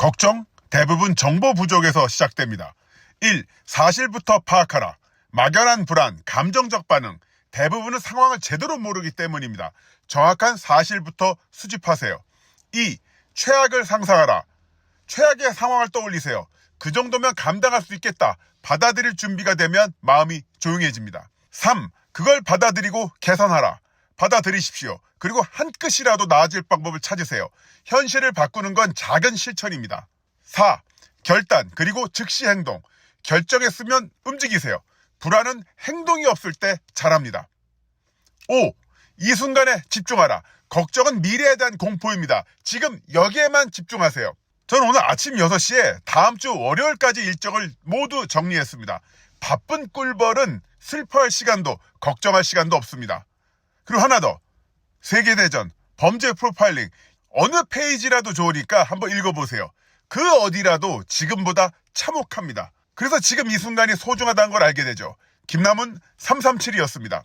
걱정 대부분 정보 부족에서 시작됩니다. 1. 사실부터 파악하라. 막연한 불안, 감정적 반응. 대부분은 상황을 제대로 모르기 때문입니다. 정확한 사실부터 수집하세요. 2. 최악을 상상하라. 최악의 상황을 떠올리세요. 그 정도면 감당할 수 있겠다. 받아들일 준비가 되면 마음이 조용해집니다. 3. 그걸 받아들이고 개선하라. 받아들이십시오. 그리고 한 끗이라도 나아질 방법을 찾으세요. 현실을 바꾸는 건 작은 실천입니다. 4. 결단, 그리고 즉시 행동. 결정했으면 움직이세요. 불안은 행동이 없을 때 잘합니다. 5. 이 순간에 집중하라. 걱정은 미래에 대한 공포입니다. 지금 여기에만 집중하세요. 저는 오늘 아침 6시에 다음 주 월요일까지 일정을 모두 정리했습니다. 바쁜 꿀벌은 슬퍼할 시간도 걱정할 시간도 없습니다. 그리고 하나 더. 세계대전, 범죄 프로파일링, 어느 페이지라도 좋으니까 한번 읽어보세요. 그 어디라도 지금보다 참혹합니다. 그래서 지금 이 순간이 소중하다는 걸 알게 되죠. 김남훈 337이었습니다.